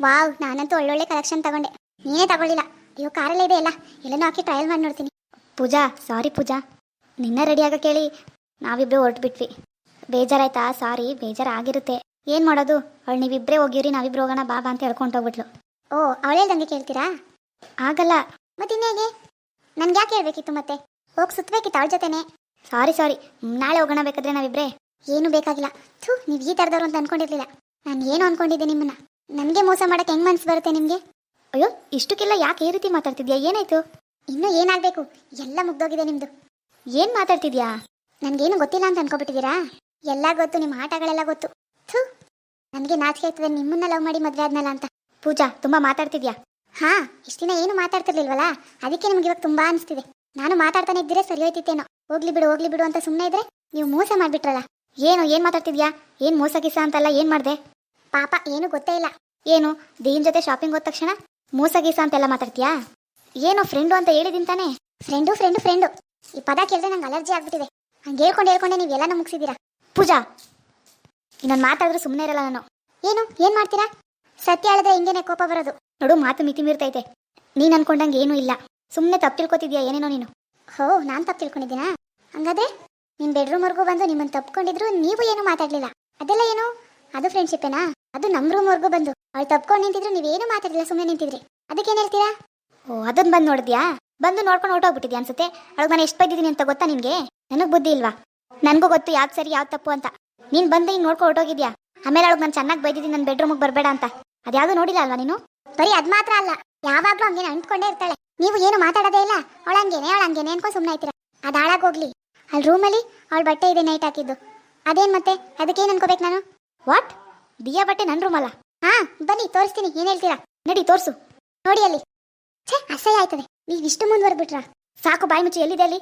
Wow ನಾನಂತೂ ಒಳ್ಳೊಳ್ಳೆ collection ತಗೊಂಡೆ. ನೀನೇ ತಗೊಳ್ಳಿಲ್ಲ. ಅಯ್ಯೋ ಕಾರಲ್ಲೇ ಇದೆ ಎಲ್ಲ. ಎಲ್ಲನೂ ಹಾಕಿ ಟ್ರಯಲ್ ಮಾಡಿ ನೋಡ್ತೀನಿ. ಪೂಜಾ ಸಾರಿ ಪೂಜಾ. ನಿನ್ನ ರೆಡಿ ಆಗ ಕೇಳಿ. ಹೊರಟು ಬಿಟ್ವಿ ಬೇಜಾರಾಯ್ತಾ? ಸಾರಿ ಬೇಜಾರಾಗಿರುತ್ತೆ. ಏನು ಮಾಡೋದು? ಅವಳು ನೀವಿಬ್ಬರೇ ಹೋಗಿರಿ ನಾವಿಬ್ರು ಹೋಗೋಣ ಬಾಬಾ ಅಂತ ಹೇಳ್ಕೊಂಡು ಹೋಗ್ಬಿಟ್ಲು. ಓ ಅವಳೇ ಹೇಳ್ದಂಗೆ ಕೇಳ್ತೀರಾ? ಆಗಲ್ಲ. ಮತ್ತಿನ್ನೇಗೆ ನನ್ಗೆ ಯಾಕೆ ಹೇಳ್ಬೇಕಿತ್ತು ಮತ್ತೆ? ಹೋಗಿ ಸುತ್ತಬೇಕಿತ್ತು ಅವಳ ಜೊತೆನೆ. ಸಾರಿ ಸಾರಿ ನಾಳೆ ಹೋಗೋಣ ಬೇಕಾದ್ರೆ ನಾವಿಬ್ರೆ. ಏನು ಬೇಕಾಗಿಲ್ಲ. ಥೂ ನೀವು ಈ ಥರದವ್ರು ಅಂತ ಅನ್ಕೊಂಡಿರ್ಲಿಲ್ಲ. ನಾನು ಏನು ಅನ್ಕೊಂಡಿದ್ದೆ ನಿಮ್ಮನ್ನ. ನನಗೆ ಮೋಸ ಮಾಡಕ್ಕೆ ಹೆಂಗ್ ಮನ್ಸು ಬರುತ್ತೆ ನಿಮಗೆ? ಅಯ್ಯೋ, ಇಷ್ಟಕ್ಕೆಲ್ಲ ಯಾಕೆ ಈ ರೀತಿ ಮಾತಾಡ್ತಿದ್ಯಾ? ಏನಾಯ್ತು? ಇನ್ನೂ ಏನಾಗಬೇಕು? ಎಲ್ಲ ಮುಗ್ದೋಗಿದೆ ನಿಮ್ದು. ಏನು ಮಾತಾಡ್ತಿದ್ಯಾ? ನನಗೇನು ಗೊತ್ತಿಲ್ಲ ಅಂತ ಅನ್ಕೊಬಿಟ್ಟಿದ್ದೀರಾ? ಎಲ್ಲ ಗೊತ್ತು ನಿಮ್ಮ ಆಟಗಳೆಲ್ಲ ಗೊತ್ತು. ಥೂ, ನನಗೆ ನಾಚಿಕೆ ಆಗ್ತದೆ. ನಿಮ್ಮನ್ನ ಲವ್ ಮಾಡಿ ಮದುವೆ ಆದ್ನಲ್ಲ ಅಂತ. ಪೂಜಾ, ತುಂಬಾ ಮಾತಾಡ್ತಿದ್ಯಾ? ಹಾ, ಇಷ್ಟ ದಿನ ಏನು ಮಾತಾಡ್ತಿರ್ಲಿಲ್ವಲ್ಲ? ಅದಕ್ಕೆ ನಿಮ್ಗೆ ಇವಾಗ ತುಂಬಾ ಅನಿಸ್ತಿದೆ. ನಾನು ಮಾತಾಡ್ತಾನೆ ಇದ್ದರೆ ಸರಿ ಹೋಯ್ತಿತ್ತೇನೋ. ಹೋಗ್ಲಿ ಬಿಡು ಹೋಗ್ಲಿ ಬಿಡು ಅಂತ ಸುಮ್ಮನೆ ಇದ್ರೆ ನೀವು ಮೋಸ ಮಾಡ್ಬಿಟ್ರಲ್ಲ. ಏನು ಏನು ಮಾತಾಡ್ತಿದ್ಯಾ? ಏನು ಮೋಸ ಗಿಸ ಅಂತಲ್ಲ ಏನು ಮಾಡ್ದೆ? ಪಾಪ ಏನು ಗೊತ್ತೇ ಇಲ್ಲ. ಏನು, ದೀನ್ ಜೊತೆ ಶಾಪಿಂಗ್ ಹೋದ ತಕ್ಷಣ ಮೋಸ ಗೀಸ ಅಂತೆಲ್ಲ ಮಾತಾಡ್ತೀಯಾ? ಏನು ಫ್ರೆಂಡು ಅಂತ ಹೇಳಿದೀನಿ ತಾನೆ. ಫ್ರೆಂಡು ಫ್ರೆಂಡು ಫ್ರೆಂಡು ಈ ಪದ ಕೇಳಿದ್ರೆ ನಂಗೆ ಅಲರ್ಜಿ ಆಗ್ಬಿಟ್ಟಿದೆ. ಹಂಗೆ ಹೇಳ್ಕೊಂಡು ಹೇಳ್ಕೊಂಡೆ ನೀವೆಲ್ಲ ಮುಗಿಸಿದ್ದೀರಾ? ಪೂಜಾ! ಇನ್ನೊಂದು ಮಾತಾಡಿದ್ರೆ ಸುಮ್ಮನೆ ಇರಲ್ಲ ನಾನು. ಏನು ಏನು ಮಾಡ್ತೀರಾ? ಸತ್ಯ ಹೇಳಿದ್ರೆ ಹಿಂಗೇನೆ ಕೋಪ ಬರೋದು. ನೋಡು, ಮಾತು ಮಿತಿ ಮೀರ್ತೈತೆ. ನೀನು ಅನ್ಕೊಂಡಂಗೆ ಏನೂ ಇಲ್ಲ. ಸುಮ್ಮನೆ ತಪ್ಪು ತಿಳ್ಕೊತಿದ್ಯಾ ಏನೇನೋ ನೀನು? ಹೋ, ನಾನು ತಪ್ಪು ತಿಳ್ಕೊಂಡಿದ್ದೀನಾ? ಹಂಗಾದ್ರೆ ನಿಮ್ ಬೆಡ್ರೂಮ್ವರೆಗೂ ಬಂದು ನಿಮ್ಮನ್ನು ತಪ್ಕೊಂಡಿದ್ರು ನೀವು ಏನು ಮಾತಾಡ್ಲಿಲ್ಲ. ಅದೆಲ್ಲ ಏನು? ಅದು ಫ್ರೆಂಡ್ಶಿಪ್ಪೇನಾ ಅದು ನಮ್ಮ ರೂಮ್ವರೆಗೂ ಬಂದು. ಅವಳು ತಪ್ಕೊಂಡು ನಿಂತಿದ್ರು, ನೀವೇನು ಮಾತಾಡಿಲ್ಲ ಸುಮ್ಮನೆ ನಿಂತಿದ್ರಿ. ಅದಕ್ಕೇನು ಹೇಳ್ತೀರಾ? ಓ ಅದನ್ನ ಬಂದು ನೋಡಿದ್ಯಾ? ಬಂದು ನೋಡ್ಕೊಂಡು ಹೊರಟೋಗ್ಬಿಟ್ಟಿದ್ಯಾ ಅನ್ಸುತ್ತೆ? ಅವಳಿಗೆ ನಾನು ಎಷ್ಟು ಬೈದಿದ್ದೀನಿ ಅಂತ ಗೊತ್ತಾ ನಿಮಗೆ ನನಗೆ ಬುದ್ಧಿ ಇಲ್ವಾ? ನನಗೂ ಗೊತ್ತು, ಯಾವ್ದು ಸರಿ, ಯಾವ್ದು ತಪ್ಪು ಅಂತ. ನೀನು ಬಂದು ಹಿಂಗೆ ನೋಡ್ಕೊಂಡು ಹೊರಟೋಗಿದ್ಯಾ? ಆಮೇಲೆ ಅವಳಿಗೆ ನಾನು ಚೆನ್ನಾಗಿ ಬೈದಿದ್ದೀನಿ ನನ್ನ ಬೆಡ್ರೂಮಿಗೆ ಬರಬೇಡ ಅಂತ. ಅದ್ಯಾವುದು ನೋಡಿಲ್ಲ ಅಲ್ವಾ ನೀನು? ಬರೀ ಅದ್ ಮಾತ್ರ ಅಲ್ಲ, ಯಾವಾಗಲೂ ಹಂಗೇನೆ ಅಂಟ್ಕೊಂಡೇ ಇರ್ತಾಳೆ. ನೀವು ಏನು ಮಾತಾಡೋದೇ ಇಲ್ಲ. ಅವಳ ಹಂಗೇನೆ ಅವಳ ಹಂಗೇನೆ ಅನ್ಕೊಂಡು ಸುಮ್ಮನೆ ಆಯ್ತಿರ ಅದು ಹಾಳಾಗೋಗ್ಲಿ ಅಲ್ಲಿ ರೂಮಲ್ಲಿ ಅವಳ ಬಟ್ಟೆ ಇದೆ ನೈಟ್ ಹಾಕಿದ್ದು. ಅದೇನ್ ಮತ್ತೆ? ಅದಕ್ಕೇನು ಅನ್ಕೋಬೇಕು ನಾನು? ವಾಟ್ ದಿಯಾ ಬಟ್ಟೆ ನನ್ನ ರೂಮಲ್ಲ ಹಾ, ಬನ್ನಿ, ತೋರಿಸ್ತೀನಿ. ಏನ್ ಹೇಳ್ತೀರಾ? ನಡಿ, ತೋರ್ಸು. ನೋಡಿ ಅಲ್ಲಿ. ಛೇ, ಅಸಹ್ಯ ಆಯ್ತದೆ. ನೀವು ಇಷ್ಟು ಮುಂದುವರೆದ್ಬಿಟ್ರಾ ಸಾಕು, ಬಾಯಿ ಮುಚ್ಚಿ. ಎಲ್ಲಿದೆ ಅಲ್ಲಿ?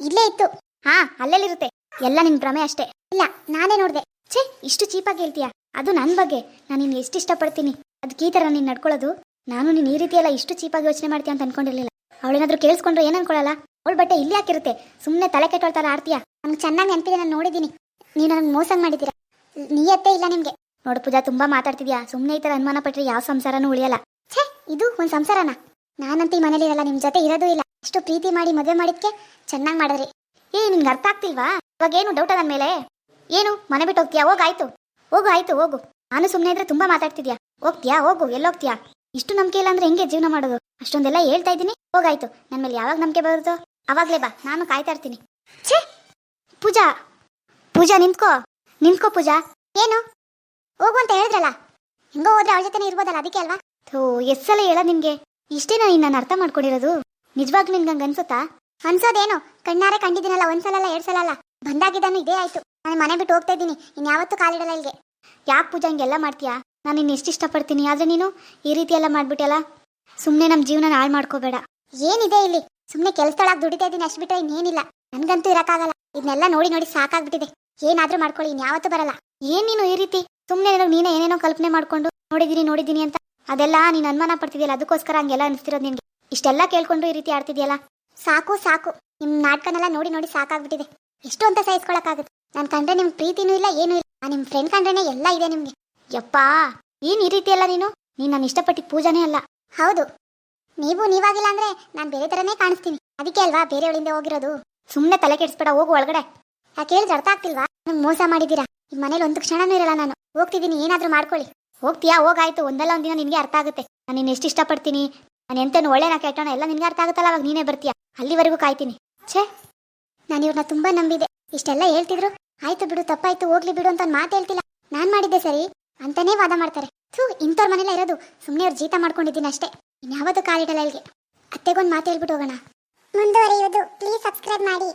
ಇಲ್ಲೇ ಇತ್ತು. ಹಾ, ಅಲ್ಲೆಲ್ಲಿರುತ್ತೆ? ಎಲ್ಲ ನಿನ್ ಭ್ರಮೆ ಅಷ್ಟೇ. ಇಲ್ಲ, ನಾನೇ ನೋಡ್ದೆ. ಛೇ, ಇಷ್ಟು ಚೀಪಾಗಿ ಹೇಳ್ತೀಯಾ? ಅದು ನನ್ನ ಬಗ್ಗೆ. ನಾನು ನಿನ್ನ ಎಷ್ಟು ಇಷ್ಟಪಡ್ತೀನಿ. ಅದಕ್ಕೆ ಈ ಥರ ನೀನು ನಡ್ಕೊಳ್ಳೋದು ನಾನು ನೀನು ಈ ರೀತಿ ಇಷ್ಟು ಚೀಪಾಗಿ ಯೋಚನೆ ಮಾಡ್ತೀಯ ಅಂತ ಅನ್ಕೊಂಡಿರ್ಲಿಲ್ಲ. ಅವಳೇನಾದ್ರೂ ಕೇಳಿಸ್ಕೊಂಡ್ರೆ ಏನು ಅನ್ಕೊಳ್ಳಲ್ಲ ಅವಳ ಬಟ್ಟೆ ಇಲ್ಲಿ ಹಾಕಿರುತ್ತೆ. ಸುಮ್ಮನೆ ತಲೆ ಕೆಟ್ಟೋಳ್ತಾರ ಆಡ್ತೀಯಾ? ನಮ್ಗೆ ಚೆನ್ನಾಗಿ ನೆನಪಿದೆ, ನಾನು ನೋಡಿದ್ದೀನಿ. ನೀವು ನನಗೆ ಮೋಸಂಗ್ ಮಾಡಿದ್ದೀರಾ? ನೀಯತ್ತೇ ಇಲ್ಲ ನಿಮಗೆ. ನೋಡು ಪೂಜಾ, ತುಂಬಾ ಮಾತಾಡ್ತಿದ್ಯಾ? ಸುಮ್ಮನೆ ಈ ತರ ಅನುಮಾನ ಪಟ್ಟರೆ ಯಾವ ಸಂಸಾರನೂ ಉಳಿಯಲ್ಲ. ಛೇ, ಇದು ಒಂದು ಸಂಸಾರನ? ನಾನಂತ ಈ ಮನೇಲಿ ಇರಲ್ಲ ನಿಮ್ಮ ಜೊತೆ ಇರೋದು ಇಲ್ಲ. ಇಷ್ಟು ಪ್ರೀತಿ ಮಾಡಿ ಮದುವೆ ಮಾಡಿದ್ಕೆ ಚೆನ್ನಾಗಿ ಮಾಡಿದ್ರಿ. ಏ ನಿನ್ಗೆ ಅರ್ಥ ಆಗ್ತಿಲ್ವಾ? ಇವಾಗ ಏನು ಡೌಟ ನನ್ನ ಮೇಲೆ? ಏನು, ಮನೆ ಬಿಟ್ಟು ಹೋಗ್ತೀಯಾ? ಹೋಗಾಯ್ತು ಹೋಗು, ಆಯ್ತು, ಹೋಗು. ನಾನು ಸುಮ್ಮನೆ ಇದ್ರೆ ತುಂಬಾ ಮಾತಾಡ್ತಿದ್ಯಾ? ಹೋಗ್ತೀಯಾ? ಹೋಗು, ಎಲ್ಲೋಗ್ತೀಯಾ? ಇಷ್ಟು ನಂಬಿಕೆ ಇಲ್ಲ ಅಂದ್ರೆ ಹೆಂಗೆ ಜೀವನ ಮಾಡೋದು? ಅಷ್ಟೊಂದೆಲ್ಲ ಹೇಳ್ತಾ ಇದ್ದೀನಿ. ಹೋಗಾಯ್ತು ನನ್ನ ಮೇಲೆ ಯಾವಾಗ ನಂಬಿಕೆ ಬರುತ್ತೋ? ಅವಾಗ್ಲೇ ಬಾ. ನಾನು ಕಾಯ್ತಾ ಇರ್ತೀನಿ. ಛೇ, ಪೂಜಾ. ಪೂಜಾ, ನಿಂತ್ಕೋ. ನಿಂತ್ಕೋ, ಪೂಜಾ. ಏನು? ಹೋಗು ಅಂತ ಹೇಳಿದ್ರಲ್ಲ? ಹೆಂಗೋ ಹೋದ್ರೆ ಅವಳ ಜೊತೆನೇ ಇರ್ಬೋದಲ್ಲ, ಅದಕ್ಕೆ ಅಲ್ವಾ? ಥೋ ಎಸ್ಸಲ ಹೇಳ ನಿನ್ಗೆ? ಇಷ್ಟೇನಾ ನಾನು ನಾನು ಅರ್ಥ ಮಾಡ್ಕೊಂಡಿರೋದು. ನಿಜವಾಗ್ಲೂ ನಿನ್ಗೆ ಹಂಗ ಅನ್ಸುತ್ತಾ? ಅನ್ಸೋದೇನು? ಕಣ್ಣಾರೆ ಕಂಡಿದ್ದೀನಲ್ಲ ಒಂದ್ಸಲ ಎರಡ್ ಸಲ ಅಲ್ಲ ಬಂದಾಗಿದ್ದಾನು ಇದೇ ಆಯ್ತು. ನಾನು ಮನೆ ಬಿಟ್ಟು ಹೋಗ್ತಾ ಇದ್ದೀನಿ. ಇನ್ಯಾವತ್ತೂ ಕಾಲಿಡಲ್ಲ ಇಲ್ಲಿಗೆ ಯಾಕೆ ಪೂಜಾ ಹಂಗೆಲ್ಲ ಮಾಡ್ತೀಯಾ? ನಾನು ನಿನ್ನ ಎಷ್ಟು ಇಷ್ಟಪಡ್ತೀನಿ. ಆದ್ರೆ ನೀನು ಈ ರೀತಿ ಎಲ್ಲ ಮಾಡ್ಬಿಟ್ಟಲ್ಲ ಸುಮ್ಮನೆ ನಮ್ಮ ಜೀವನ ಹಾಳು ಮಾಡ್ಕೋಬೇಡ. ಏನಿದೆ ಇಲ್ಲಿ? ಸುಮ್ಮನೆ ಕೆಲಸದೊಳಗೆ ದುಡಿತಾ ಇದ್ದೀನಿ, ಅಷ್ಟು ಬಿಟ್ಟರೆ ಇನ್ನೇನಿಲ್ಲ. ನನ್ಗಂತೂ ಇರೋಕ್ಕಾಗಲ್ಲ. ಇದನ್ನೆಲ್ಲ ನೋಡಿ ನೋಡಿ ಸಾಕಾಗ್ಬಿಟ್ಟಿದೆ. ಏನಾದ್ರೂ ಮಾಡ್ಕೊಳ್ಳಿ ಇನ್ಯಾವತ್ತೂ ಬರಲ್ಲ. ಏನ್ ನೀನು ಈ ರೀತಿ? ಸುಮ್ಮನೆ ನೀನೇ ಏನೇನೋ ಕಲ್ಪನೆ ಮಾಡ್ಕೊಂಡು ನೋಡಿದೀನಿ ನೋಡಿದೀನಿ ಅಂತ ಅದೆಲ್ಲ ನೀನು ಅನುಮಾನ ಪಡ್ತಿದ್ಯಲ್ಲ? ಅದಕ್ಕೋಸ್ಕರ ಹಂಗೆಲ್ಲ ಅನಿಸ್ತಿರೋದು ನಿನ್ಗೆ. ಇಷ್ಟೆಲ್ಲ ಕೇಳ್ಕೊಂಡು ಈ ರೀತಿ ಆಡ್ತಿದ್ಯಲ್ಲ? ಸಾಕು ಸಾಕು. ನಿಮ್ಮ ನಾಟಕನೆಲ್ಲ ನೋಡಿ ನೋಡಿ ಸಾಕಾಗ್ಬಿಟ್ಟಿದೆ. ಎಷ್ಟು ಅಂತ ಸಹಿಸ್ಕೊಳಕ್ಕಾಗುತ್ತೆ. ನಾನು ಕಂಡ್ರೆ ನಿಮ್ಗೆ ಪ್ರೀತಿನೂ ಇಲ್ಲ ಏನೂ ಇಲ್ಲ. ನಿಮ್ಮ ನಿಮ್ ಫ್ರೆಂಡ್ ಕಂಡ್ರೆ ಎಲ್ಲ ಇದೆ ನಿಮಗೆ. ಯಪ್ಪಾ! ಏನ್ ಈ ರೀತಿ ಅಲ್ಲ ನೀನು? ನೀನು ನಾನು ಇಷ್ಟಪಟ್ಟಿದ್ದ ಪೂಜಾನೇ ಅಲ್ಲ. ಹೌದು. ನೀವು ನೀವಾಗಿಲ್ಲ ಅಂದ್ರೆ ನಾನು ಬೇರೆ ಥರನೇ ಕಾಣಿಸ್ತೀನಿ. ಅದಕ್ಕೆ ಅಲ್ವಾ ಬೇರೆಯವಳಿಂದ ಹೋಗಿರೋದು? ಸುಮ್ಮನೆ ತಲೆ ಕೆಡಿಸ್ಬೇಡ ಹೋಗು ಒಳಗಡೆ. ಯಾಕೆ ಹೇಳಿದ್ರೆ ಅರ್ಥ ಆಗ್ತಿಲ್ವಾ? ನಂಗೆ ಮೋಸ ಮಾಡಿದ್ದೀರಾ? ಈ ಮನೇಲಿ ಒಂದು ಕ್ಷಣನೂ ಇರಲ್ಲ ನಾನು. ಹೋಗ್ತಿದ್ದೀನಿ, ಏನಾದರೂ ಮಾಡ್ಕೊಳ್ಳಿ. ಹೋಗ್ತೀಯಾ? ಹೋಗಾಯ್ತು. ಒಂದಲ್ಲ ಒಂದಿನ ನಿನಗೆ ಅರ್ಥ ಆಗುತ್ತೆ. ನಾನು ನಿನ್ನ ಎಷ್ಟು ಇಷ್ಟಪಡ್ತೀನಿ? ನಾನು ಎಂತೇನು ಒಳ್ಳೆನ ಕೆಟ್ಟಣ ಎಲ್ಲ ನಿನಗೆ ಅರ್ಥ ಆಗುತ್ತಲ್ಲ, ಅವಾಗ ನೀನೇ ಬರ್ತೀಯ? ಅಲ್ಲಿವರೆಗೂ ಕಾಯ್ತೀನಿ. ಛೇ! ನಾನು ಇವ್ರನ್ನ ತುಂಬಾ ನಂಬಿದೆ. ಇಷ್ಟೆಲ್ಲ ಹೇಳ್ತಿದ್ರು? ಆಯ್ತು ಬಿಡು, ತಪ್ಪಾಯ್ತು, ಹೋಗ್ಲಿ ಬಿಡು ಅಂತ ಮಾತು ಹೇಳ್ತಿಲ್ಲ. ನಾನು ಮಾಡಿದ್ದೆ ಸರಿ? ಅಂತಾನೇ ವಾದ ಮಾಡ್ತಾರೆ. ಥೂ, ಇಂಥವ್ರ ಮನೇಲೆ ಇರೋದು. ಸುಮ್ಮನೆ ಅವ್ರು ಜೀತ ಮಾಡ್ಕೊಂಡಿದ್ದೀನಿ ಅಷ್ಟೇ. ಇನ್ಯಾವತ್ತೂ ಕಾಲಿಡಲ್ಲ ಇಲ್ಲಿಗೆ ಅತ್ತೆಗೊಂದು ಮಾತು ಹೇಳ್ಬಿಟ್ಟು ಹೋಗೋಣ. ಮುಂದುವರಿಯುವುದು. ಪ್ಲೀಸ್ ಸಬ್ಸ್ಕ್ರೈಬ್ ಮಾಡಿ.